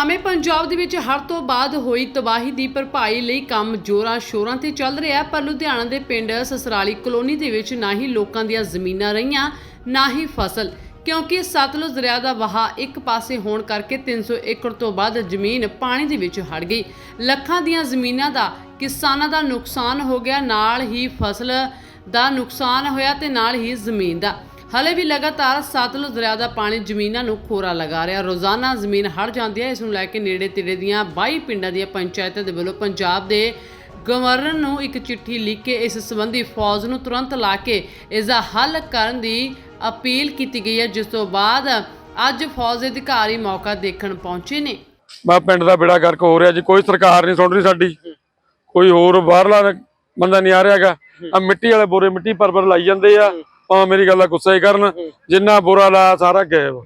ਭਾਵੇਂ ਪੰਜਾਬ ਦੇ ਵਿੱਚ ਹੜ੍ਹ ਤੋਂ ਬਾਅਦ ਹੋਈ ਤਬਾਹੀ ਦੀ ਭਰਪਾਈ ਲਈ ਕੰਮ ਜੋਰਾਂ ਸ਼ੋਰਾਂ ਤੇ ਚੱਲ ਰਿਹਾ ਪਰ ਲੁਧਿਆਣਾ ਦੇ ਪਿੰਡ ਸਸਰਾਲੀ ਕਲੋਨੀ ਦੇ ਵਿੱਚ ਨਾ ਹੀ ਲੋਕਾਂ ਦੀਆਂ ਜ਼ਮੀਨਾਂ ਰਹੀਆਂ, ਨਾ ਹੀ ਫਸਲ, ਕਿਉਂਕਿ ਸਤਲੁਜ ਦਰਿਆ ਦਾ ਵਹਾਅ ਇੱਕ ਪਾਸੇ ਹੋਣ ਕਰਕੇ 300 ਏਕੜ ਤੋਂ ਵੱਧ ਜ਼ਮੀਨ ਪਾਣੀ ਦੇ ਵਿੱਚ ਹੜ ਗਈ। ਲੱਖਾਂ ਦੀਆਂ ਜ਼ਮੀਨਾਂ ਦਾ ਕਿਸਾਨਾਂ ਦਾ ਨੁਕਸਾਨ ਹੋ ਗਿਆ, ਨਾਲ ਹੀ ਫਸਲ ਦਾ ਨੁਕਸਾਨ ਹੋਇਆ ਤੇ ਨਾਲ ਹੀ ਜ਼ਮੀਨ ਦਾ। ਹਲੇ ਵੀ ਲਗਾਤਾਰ ਸਤਲੁਜ ਦਰਿਆ ਦਾ ਪਾਣੀ ਜ਼ਮੀਨਾਂ ਨੂੰ ਖੋਰਾ ਲਗਾ ਰਿਹਾ। ਰੋਜ਼ਾਨਾ ਜ਼ਮੀਨ ਹੜ ਜਾਂਦੀ ਹੈ। ਇਸ ਨੂੰ ਲੈ ਕੇ ਨੇੜੇ ਤੇੜੇ ਦੀਆਂ 22 ਪਿੰਡਾਂ ਦੀਆਂ ਪੰਚਾਇਤਾਂ ਦੇ ਵੱਲੋਂ ਪੰਜਾਬ ਦੇ ਗਵਰਨਰ ਨੂੰ ਇੱਕ ਚਿੱਠੀ ਲਿਖ ਕੇ ਇਸ ਸੰਬੰਧੀ ਫੌਜ ਨੂੰ ਤੁਰੰਤ ਲਾ ਕੇ ਇਸ ਦਾ ਹੱਲ ਕਰਨ ਦੀ ਅਪੀਲ ਕੀਤੀ ਗਈ ਹੈ। ਜਿਸ ਤੋਂ ਬਾਅਦ ਅੱਜ ਫੌਜ ਦੇ ਅਧਿਕਾਰੀ ਮੌਕਾ ਦੇਖਣ ਪਹੁੰਚੇ ਨੇ। ਮੈਂ ਪਿੰਡ ਦਾ ਬੇੜਾ ਗਰਕ ਹੋ ਰਿਹਾ ਜੀ। ਕੋਈ ਸਰਕਾਰ ਨਹੀਂ ਸੁਣ ਰਹੀ ਸਾਡੀ। ਕੋਈ ਹੋਰ ਬਾਹਰਲਾ ਬੰਦਾ ਨਹੀਂ ਆ ਰਿਹਾਗਾ ਆ ਮਿੱਟੀ ਵਾਲੇ ਬੋਰੇ ਮਿੱਟੀ ਪਰ ਲਾਈ ਜਾਂਦੇ ਆ। ਭਾਵੇਂ ਮੇਰੀ ਗੱਲ ਦਾ ਗੁੱਸਾ ਹੀ ਕਰਨ ਜਿੰਨਾ ਬੁਰਾ ਲਾਇਆ ਸਾਰਾ ਗਾਇਬ।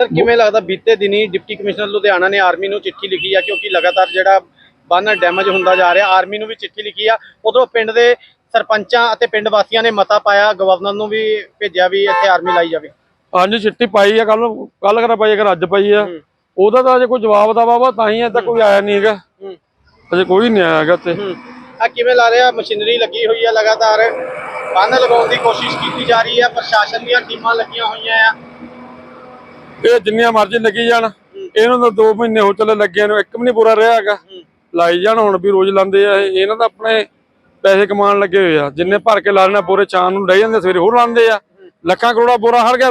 ਸਰ ਕਿਵੇਂ ਲੱਗਦਾ ਬੀਤੇ ਦਿਨੀ ਡਿਪਟੀ ਕਮਿਸ਼ਨਰ ਲੁਧਿਆਣਾ ਨੇ ਆਰਮੀ ਨੂੰ ਚਿੱਠੀ ਲਿਖੀ ਆ ਕਿਉਂਕਿ ਲਗਾਤਾਰ ਜਿਹੜਾ ਬੰਨ ਡੈਮੇਜ ਹੁੰਦਾ ਜਾ ਰਿਹਾ ਆਰਮੀ ਨੂੰ ਵੀ ਚਿੱਠੀ ਲਿਖੀ ਆ। ਉਧਰੋਂ ਪਿੰਡ ਦੇ ਸਰਪੰਚਾਂ ਅਤੇ ਪਿੰਡ ਵਾਸੀਆਂ ਨੇ ਮਤਾ ਪਾਇਆ ਗਵਰਨਰ ਨੂੰ ਵੀ ਭੇਜਿਆ ਵੀ ਇੱਥੇ ਆਰਮੀ ਲਾਈ ਜਾਵੇ। ਹਾਂਜੀ ਚਿੱਟੀ ਪਾਈ ਆ ਕੱਲ ਕੱਲ ਕਰਾ ਪਾਈ ਅਗਰ ਅੱਜ ਪਾਈ ਆ। ਉਹਦਾ ਤਾਂ ਅਜੇ ਕੋਈ ਜਵਾਬ ਦਾ ਬਾਬਾ ਤਾਂ ਹੀ ਅਜੇ ਕੋਈ ਆਇਆ ਨਹੀਂ ਹੈਗਾ। ਅਜੇ ਕੋਈ ਨਹੀਂ ਆਇਆ ਹੈਗਾ ਤੇ ਆ ਕਿਵੇਂ ਲਾ ਰਿਹਾ ਮਸ਼ੀਨਰੀ ਲੱਗੀ ਹੋਈ ਆ ਲਗਾਤਾਰ। ਬੰਨ ਲਗਾਉਣ ਦੀ ਕੋਸ਼ਿਸ਼ ਕੀਤੀ ਜਾ ਰਹੀ ਹੈ ਪ੍ਰਸ਼ਾਸਨ ਦੀਆਂ ਟੀਮਾਂ ਲੱਗੀਆਂ ਹੋਈਆਂ ਆ। ਇਹ ਜਿੰਨੀਆਂ ਮਰਜ਼ੀ ਲੱਗੀ ਜਾਣ ਇਹਨਾਂ ਦਾ 2 ਮਹੀਨੇ ਹੋ ਚੱਲੇ ਲੱਗਿਆ ਨੂੰ ਇੱਕ ਵੀ ਨਹੀਂ ਪੂਰਾ ਰਿਹਾ ਹੈਗਾ ਲਾਈ ਜਾਣ ਹੁਣ ਵੀ ਰੋਜ਼ ਲਾਉਂਦੇ ਆ ਇਹ। ਇਹਨਾਂ ਦਾ ਆਪਣੇ ਪੈਸੇ ਕਮਾਉਣ ਲੱਗੇ ਹੋਏ ਆ। ਜਿੰਨੇ ਭਰ ਕੇ ਲਾ ਲੈਣਾ ਪੂਰੇ ਸ਼ਾਮ ਨੂੰ ਲੈ ਜਾਂਦੇ ਸਵੇਰੇ ਹੋਰ ਲਾਉਂਦੇ ਆ। ਲੱਖਾਂ ਕਰੋੜਾ ਬੋਰਾ ਹੜ ਗਿਆ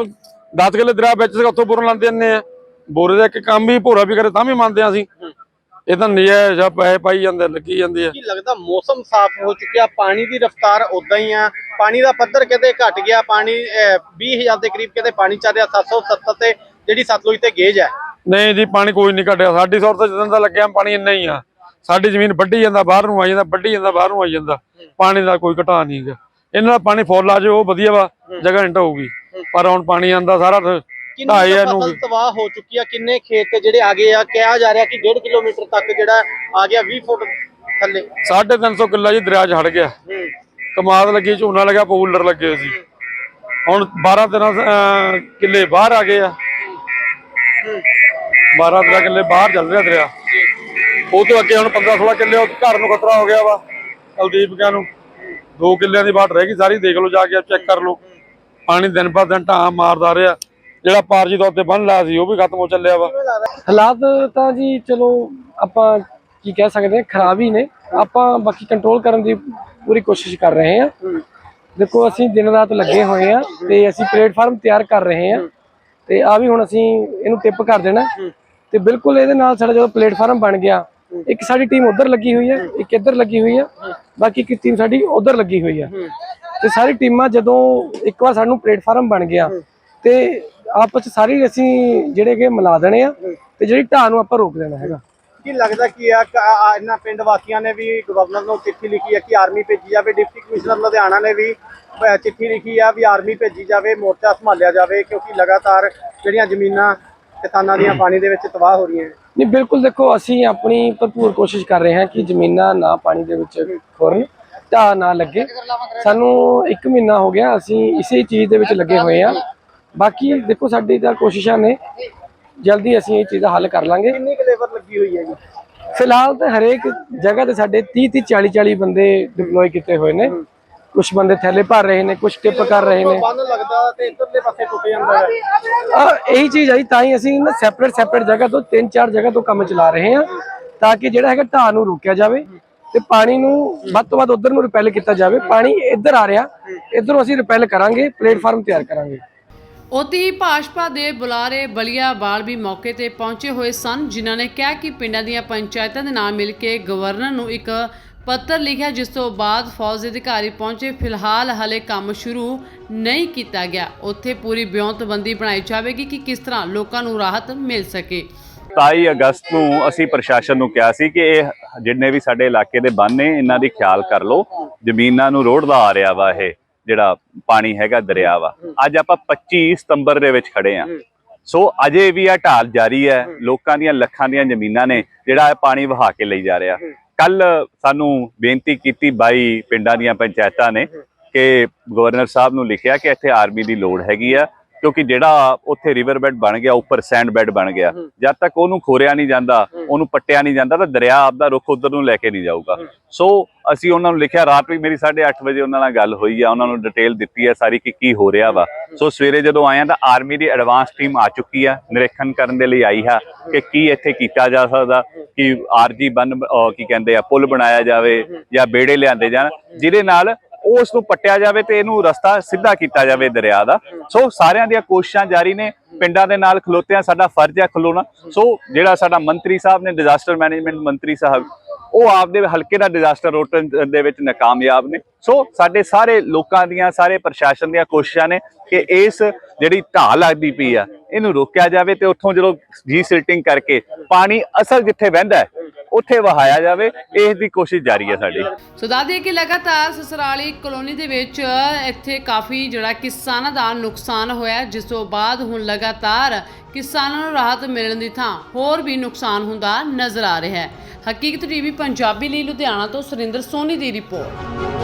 10 ਕਿੱਲੇ ਦਰਿਆ ਵਿੱਚ ਉੱਥੋਂ ਬੋਰਾ ਲਾਉਂਦੇ ਨੇ ਆ। ਬੋਰੇ ਦਾ ਇੱਕ ਕੰਮ ਵੀ ਭੋਰਾ ਵੀ ਕਰੇ ਤਾਂ ਵੀ ਮੰਨਦੇ ਆ ਅਸੀਂ। ਇਹ ਤਾਂ ਨਜਾਇਜ਼ ਆ ਪੈਸੇ ਪਾਈ ਜਾਂਦੇ ਲੱਗੀ ਜਾਂਦੇ ਆ। ਕੀ ਲੱਗਦਾ ਮੌਸਮ ਸਾਫ਼ ਹੋ ਚੁੱਕਿਆ? ਪਾਣੀ ਦੀ ਰਫ਼ਤਾਰ ਉਦਾਂ ਹੀ ਆ। ਪਾਣੀ ਦਾ ਪੱਧਰ ਕਿਤੇ ਘਟ ਗਿਆ। ਪਾਣੀ ਅਹ, 20000 ਦੇ ਕਰੀਬ ਕਿਤੇ ਪਾਣੀ ਚੱਲ ਰਿਹਾ 770 ਤੇ ਜਿਹੜੀ ਸਤਲੁਜ ਤੇ ਗੇਜ ਹੈ। ਨਹੀਂ ਜੀ ਪਾਣੀ ਕੋਈ ਨਹੀਂ ਘਟਿਆ ਸਾਡੀ ਸੌਰ ਤੋਂ ਜਦੋਂ ਦਾ ਲੱਗਿਆ ਪਾਣੀ ਇੰਨਾ ਹੀ ਆ। ਸਾਡੀ ਜ਼ਮੀਨ ਵੱਢੀ ਜਾਂਦਾ ਬਾਹਰ ਨੂੰ ਆਈ ਜਾਂਦਾ ਵੱਢੀ ਜਾਂਦਾ ਬਾਹਰ ਨੂੰ ਆਈ ਜਾਂਦਾ। ਪਾਣੀ ਦਾ ਕੋਈ ਘਟਾ ਨਹੀਂ ਇਹਨਾਂ ਦਾ ਪਾਣੀ ਫੁੱਲ ਆ ਜੇ ਉਹ ਵਧੀਆ ਵਾ ਜਗ੍ਹਾ ਇੰਟ ਹੋਊਗੀ। ਪਰ ਹੁਣ ਪਾਣੀ ਆਂਦਾ ਸਾਰਾ ਢਾਈ ਕੁ ਫਸਲ ਤਬਾਹ ਹੋ ਚੁੱਕੀ ਆ? ਕਿੰਨੇ ਖੇਤ ਤੇ ਜਿਹੜੇ ਆ ਗਏ ਆ? ਕਿਹਾ ਜਾ ਰਿਹਾ ਕਿ 1.5 ਕਿਲੋਮੀਟਰ ਤੱਕ ਜਿਹੜਾ ਆ ਗਿਆ 20 ਫੁੱਟ ਥੱਲੇ। 350 ਕਿੱਲਾ ਜੀ ਦਰਿਆ 'ਚ ਹੜ ਗਿਆ। ਕਮਾਦ ਲੱਗੀ ਝੋਨਾ ਲੱਗਾ ਪੂਲਰ ਲੱਗੇ ਹੋਏ ਸੀ। ਹੁਣ 12 13 ਕਿੱਲੇ ਬਾਹਰ ਆ ਗਏ ਆ। 12 13 ਕਿੱਲੇ ਬਾਹਰ ਚੱਲ ਰਿਹਾ ਦਰਿਆ। ਉਹ ਤੋਂ ਅੱਗੇ ਹੁਣ 15 16 ਕਿੱਲੇ ਉਹ ਘਰ ਨੂੰ ਖਤਰਾ ਹੋ ਗਿਆ ਵਾ ਕੁਲਦੀਪ ਕਿਆਂ ਨੂੰ। ਦੋ ਕਿੱਲਿਆਂ ਦੀ ਬਾਟ ਰਹਿ ਗਈ ਸਾਰੀ ਦੇਖ ਲਓ ਜਾ ਕੇ ਚੈੱਕ ਕਰ ਲਓ। ਪਾਣੀ ਦਿਨ ਪਰ ਦਿਨ ਢਾਹ ਮਾਰਦਾ ਰਿਹਾ। ਜਿਹੜਾ ਪਾਰਜੀ ਤੌਰ ਤੇ ਬੰਨ ਲਾਇਆ ਸੀ, ਉਹ ਵੀ ਖਤਮ ਹੋ ਚੱਲਿਆ ਵਾ। ਹਾਲਾਤ ਤਾਂ ਜੀ ਚਲੋ ਆਪਾਂ ਕੀ ਕਹਿ ਸਕਦੇ ਹਾਂ, ਖਰਾਬ ਹੀ ਨੇ। ਆਪਾਂ ਬਾਕੀ ਕੰਟਰੋਲ ਕਰਨ ਦੀ ਪੂਰੀ ਕੋਸ਼ਿਸ਼ ਕਰ ਰਹੇ ਹਾਂ। ਦੇਖੋ, ਅਸੀਂ ਦਿਨ ਰਾਤ ਲੱਗੇ ਹੋਏ ਆ ਤੇ ਅਸੀਂ ਪਲੇਟਫਾਰਮ ਤਿਆਰ ਕਰ ਰਹੇ ਹਾਂ। ਤੇ ਆ ਵੀ ਹੁਣ ਅਸੀਂ ਇਹਨੂੰ ਟਿਪ ਕਰ ਦੇਣਾ। ਤੇ ਬਿਲਕੁਲ ਇਹਦੇ ਨਾਲ ਸਾਡਾ ਜਦੋਂ ਪਲੇਟਫਾਰਮ ਬਣ ਗਿਆ, ਇੱਕ ਸਾਡੀ ਟੀਮ ਉਧਰ ਲੱਗੀ ਹੋਈ ਹੈ, ਇੱਕ ਇੱਧਰ ਲੱਗੀ ਹੋਈ ਹੈ, ਬਾਕੀ ਇੱਕ ਟੀਮ ਸਾਡੀ ਉਧਰ ਲੱਗੀ ਹੋਈ ਹੈ। ਤੇ ਸਾਰੀ ਟੀਮਾਂ ਜਦੋਂ ਇੱਕ ਵਾਰ ਸਾਨੂੰ ਪਲੇਟਫਾਰਮ ਬਣ ਗਿਆ, ਤੇ ਆਪਸ ਚ ਸਾਰੀ ਅਸੀਂ ਜਿਹੜੇ ਕਿ ਮਿਲਾ ਦੇਣੇ ਆ ਤੇ ਜਿਹੜੀ ਢਾਹ ਨੂੰ ਆਪਾਂ ਰੋਕ ਦੇਣਾ ਹੈਗਾ। ਕੀ ਲੱਗਦਾ ਕੀ ਆ ਕ- ਆ- ਆ ਇਹਨਾਂ ਪਿੰਡ ਵਾਸੀਆਂ ਨੇ ਵੀ ਗਵਰਨਰ ਨੂੰ ਚਿੱਠੀ ਲਿਖੀ ਹੈ ਕਿ ਆਰਮੀ ਭੇਜੀ ਜਾਵੇ ਡਿਪਟੀ ਕਮਿਸ਼ਨਰ ਲੁਧਿਆਣਾ ਨੇ ਵੀ ਅਹ, ਚਿੱਠੀ ਲਿਖੀ ਆ ਵੀ ਆਰਮੀ ਭੇਜੀ ਜਾਵੇ ਮੋਰਚਾ ਸੰਭਾਲਿਆ ਜਾਵੇ ਕਿਉਂਕਿ ਲਗਾਤਾਰ ਜਿਹੜੀਆਂ ਜ਼ਮੀਨਾਂ ਕਿਸਾਨਾਂ ਦੀਆਂ ਪਾਣੀ ਦੇ ਵਿੱਚ ਤਬਾਹ ਹੋ ਰਹੀਆਂ ਨਹੀਂ ਬਿਲਕੁਲ ਦੇਖੋ ਅਸੀਂ ਆਪਣੀ ਭਰਪੂਰ ਕੋਸ਼ਿਸ਼ ਕਰ ਰਹੇ ਹਾਂ ਕਿ ਜ਼ਮੀਨਾਂ ਨਾ ਪਾਣੀ ਦੇ ਵਿੱਚ ਖੋਰਨ ਢਾਹ ਨਾ ਲੱਗੇ। ਸਾਨੂੰ 1 ਮਹੀਨਾ ਹੋ ਗਿਆ ਅਸੀਂ ਇਸੇ ਚੀਜ਼ ਦੇ ਵਿੱਚ ਲੱਗੇ ਹੋਏ ਆ ਬਾਕੀ ਦੇਖੋ ਸਾਡੀ ਤਾਂ ਕੋਸ਼ਿਸ਼ਾਂ ਨੇ। ਜਲਦੀ ਅਸੀਂ ਇਹ ਚੀਜ਼ ਦਾ ਹੱਲ ਕਰ ਲਾਂਗੇ। ਕਿੰਨੀ ਕੁ ਲੇਬਰ ਲੱਗੀ ਹੋਈ ਹੈ ਜੀ ਫਿਲਹਾਲ ਤਾਂ ਹਰੇਕ ਜਗ੍ਹਾ ਤੇ ਸਾਡੇ 30 30 40 40 ਬੰਦੇ ਡਿਪਲੋਏ ਕੀਤੇ ਹੋਏ ਨੇ। ਕੁਝ ਬੰਦੇ ਥੈਲੇ ਭਰ ਰਹੇ ਨੇ ਕੁਝ ਟਿਪ ਕਰ ਰਹੇ ਨੇ। ਬੰਨ ਲੱਗਦਾ ਤੇ ਇਧਰਲੇ ਪਾਸੇ ਟੁੱਟ ਜਾਂਦਾ ਹੈ। ਆ ਇਹੀ ਚੀਜ਼ ਜੀ ਤਾਂ ਹੀ ਅਸੀਂ ਨਾ ਸੈਪਰੇਟ ਸੈਪਰੇਟ ਜਗ੍ਹਾ ਤੋਂ ਤਿੰਨ ਚਾਰ ਜਗ੍ਹਾ ਤੋਂ ਕੰਮ ਚਲਾ ਰਹੇ ਹਾਂ ਤਾਂ ਕਿ ਜਿਹੜਾ ਹੈਗਾ ਢਾਹ ਨੂੰ ਰੋਕਿਆ ਜਾਵੇ ਤੇ ਪਾਣੀ ਨੂੰ ਵੱਧ ਤੋਂ ਵੱਧ ਉਧਰ ਨੂੰ ਰਿਪੈਲ ਕੀਤਾ ਜਾਵੇ। ਪਾਣੀ ਇੱਧਰ ਆ ਰਿਹਾ ਇੱਧਰੋਂ ਅਸੀਂ ਰਿਪੈਲ ਕਰਾਂਗੇ ਪਲੇਟਫਾਰਮ ਤਿਆਰ ਕਰਾਂਗੇ। ਉੱਥੇ ਹੀ ਭਾਜਪਾ ਦੇ ਬੁਲਾਰੇ ਬਲੀਆਵਾਲ ਵੀ ਮੌਕੇ ਤੇ ਪਹੁੰਚੇ ਹੋਏ ਸਨ, ਜਿਨ੍ਹਾਂ ਨੇ ਕਿਹਾ ਕਿ ਪਿੰਡਾਂ ਦੀਆਂ ਪੰਚਾਇਤਾਂ ਦੇ ਨਾਲ ਮਿਲ ਕੇ ਗਵਰਨਰ ਨੂੰ ਇੱਕ ਪੱਤਰ ਲਿਖਿਆ, ਜਿਸ ਤੋਂ ਬਾਅਦ ਫੌਜ ਅਧਿਕਾਰੀ ਪਹੁੰਚੇ। ਫਿਲਹਾਲ ਹਲੇ ਕੰਮ ਸ਼ੁਰੂ ਨਹੀਂ ਕੀਤਾ ਗਿਆ। ਉੱਥੇ ਪੂਰੀ ਬਿਉਂਤਬੰਦੀ ਬਣਾਈ ਜਾਵੇਗੀ ਕਿ ਕਿਸ ਤਰ੍ਹਾਂ ਲੋਕਾਂ ਨੂੰ ਰਾਹਤ ਮਿਲ ਸਕੇ। 27 ਅਗਸਤ ਨੂੰ ਅਸੀਂ ਪ੍ਰਸ਼ਾਸਨ ਨੂੰ ਕਿਹਾ ਸੀ ਕਿ ਇਹ ਜਿੰਨੇ ਵੀ ਸਾਡੇ ਇਲਾਕੇ ਦੇ ਬੰਨ ਨੇ, ਇਹਨਾਂ ਦੀ ਖਿਆਲ ਕਰ ਲਓ। ਜ਼ਮੀਨਾਂ ਨੂੰ ਰੋੜਦਾ ਆ ਰਿਹਾ ਵਾ ਇਹ। ਜਿਹੜਾ ਪਾਣੀ ਹੈਗਾ ਦਰਿਆ ਵਾ ਅੱਜ ਆਪਾਂ 25 ਸਤੰਬਰ ਦੇ ਵਿੱਚ ਖੜੇ ਆ। ਸੋ ਅਜੇ ਵੀ ਇਹ ਢਾਲ ਜਾਰੀ ਹੈ ਲੋਕਾਂ ਦੀਆਂ ਲੱਖਾਂ ਦੀਆਂ ਜ਼ਮੀਨਾਂ ਨੇ ਜਿਹੜਾ ਇਹ ਪਾਣੀ ਵਹਾ ਕੇ ਲਈ ਜਾ ਰਿਹਾ। ਕੱਲ ਸਾਨੂੰ ਬੇਨਤੀ ਕੀਤੀ 22 ਪਿੰਡਾਂ ਦੀਆਂ ਪੰਚਾਇਤਾਂ ਨੇ ਕਿ ਗਵਰਨਰ ਸਾਹਿਬ ਨੂੰ ਲਿਖਿਆ ਕਿ ਇੱਥੇ ਆਰਮੀ ਦੀ ਲੋੜ ਹੈਗੀ ਆ। ਕਿਉਂਕਿ ਜਿਹੜਾ ਉੱਥੇ ਰਿਵਰ ਬੈਡ ਬਣ ਗਿਆ ਉੱਪਰ ਸੈਂਡ ਬੈਡ ਬਣ ਗਿਆ। ਜਦ ਤੱਕ ਉਹਨੂੰ ਖੋਰਿਆ ਨਹੀਂ ਜਾਂਦਾ ਉਹਨੂੰ ਪੱਟਿਆ ਨਹੀਂ ਜਾਂਦਾ ਤਾਂ ਦਰਿਆ ਆਪਦਾ ਰੁੱਖ ਉਧਰ ਨੂੰ ਲੈ ਕੇ ਨਹੀਂ ਜਾਊਗਾ। ਸੋ ਅਸੀਂ ਉਹਨਾਂ ਨੂੰ ਲਿਖਿਆ ਰਾਤ ਵੀ ਮੇਰੀ 8:30 ਵਜੇ ਉਹਨਾਂ ਨਾਲ ਗੱਲ ਹੋਈ ਆ ਉਹਨਾਂ ਨੂੰ ਡਿਟੇਲ ਦਿੱਤੀ ਹੈ ਸਾਰੀ ਕਿ ਕੀ ਹੋ ਰਿਹਾ ਵਾ। ਸੋ ਸਵੇਰੇ ਜਦੋਂ ਆਇਆ ਤਾਂ ਆਰਮੀ ਦੀ ਐਡਵਾਂਸ ਟੀਮ ਆ ਚੁੱਕੀ ਆ ਨਿਰੀਖਣ ਕਰਨ ਦੇ ਲਈ ਆਈ ਹੈ। ਕਿ ਕੀ ਇੱਥੇ ਕੀਤਾ ਜਾ ਸਕਦਾ ਕਿ ਆਰਜੀ ਬਨ ਕੀ ਕਹਿੰਦੇ ਆ ਪੁਲ ਬਣਾਇਆ ਜਾਵੇ ਜਾਂ ਬੇੜੇ ਲਿਆਂਦੇ ਜਾਣ। ਜਿਹਦੇ ਨਾਲ ਉਸ ਨੂੰ ਪੱਟਿਆ ਜਾਵੇ ਤੇ ਇਹਨੂੰ ਰਸਤਾ ਸਿੱਧਾ ਕੀਤਾ ਜਾਵੇ ਦਰਿਆ ਦਾ। ਸੋ ਸਾਰਿਆਂ ਦੀਆਂ ਕੋਸ਼ਿਸ਼ਾਂ ਜਾਰੀ ਨੇ, ਪਿੰਡਾਂ ਦੇ ਨਾਲ ਖਲੋਤਿਆਂ ਸਾਡਾ ਫਰਜ਼ ਹੈ ਖਲੋਣਾ। ਸੋ ਜਿਹੜਾ ਸਾਡਾ ਮੰਤਰੀ ਸਾਹਿਬ ਨੇ ਡਿਜ਼ਾਸਟਰ ਮੈਨੇਜਮੈਂਟ ਮੰਤਰੀ ਸਾਹਿਬ, ਉਹ ਆਪਦੇ ਹਲਕੇ ਦਾ ਡਿਜ਼ਾਸਟਰ ਰੋਟਨ ਦੇ ਵਿੱਚ ਨਾਕਾਮਯਾਬ ਨੇ। ਸੋ ਸਾਡੇ ਸਾਰੇ ਲੋਕਾਂ ਦੀਆਂ, ਸਾਰੇ ਪ੍ਰਸ਼ਾਸਨ ਦੀਆਂ ਕੋਸ਼ਿਸ਼ਾਂ ਨੇ ਕਿ ਇਸ ਜਿਹੜੀ ਢਾਹ ਲੱਗਦੀ ਪਈ ਆ, ਇਹਨੂੰ ਰੋਕਿਆ ਜਾਵੇ ਤੇ ਉੱਥੋਂ ਜਦੋਂ ਜੀ ਸਿਲਟਿੰਗ ਕਰਕੇ ਪਾਣੀ ਅਸਲ ਜਿੱਥੇ ਵਹਿੰਦਾ ਉੱਥੇ ਵਹਾਇਆ ਜਾਵੇ ਇਸ ਦੀ ਕੋਸ਼ਿਸ਼ ਜਾਰੀ ਹੈ ਸਾਡੀ। ਸੋ ਦੱਸਦੇ ਕਿ ਲਗਾਤਾਰ ਸਸਰਾਲੀ ਕਲੋਨੀ ਦੇ ਵਿੱਚ ਇੱਥੇ ਕਾਫੀ ਜਿਹੜਾ ਕਿਸਾਨਾਂ ਦਾ ਨੁਕਸਾਨ ਹੋਇਆ ਜਿਸ ਤੋਂ ਬਾਅਦ ਹੁਣ ਲਗਾਤਾਰ ਕਿਸਾਨਾਂ ਨੂੰ ਰਾਹਤ ਮਿਲਣ ਦੀ ਥਾਂ ਹੋਰ ਵੀ ਨੁਕਸਾਨ ਹੁੰਦਾ ਨਜ਼ਰ ਆ ਰਿਹਾ ਹੈ। ਹਕੀਕਤ ਟੀਵੀ ਪੰਜਾਬੀ ਲਈ ਲੁਧਿਆਣਾ ਤੋਂ ਸੁਰਿੰਦਰ ਸੋਨੀ ਦੀ ਰਿਪੋਰਟ।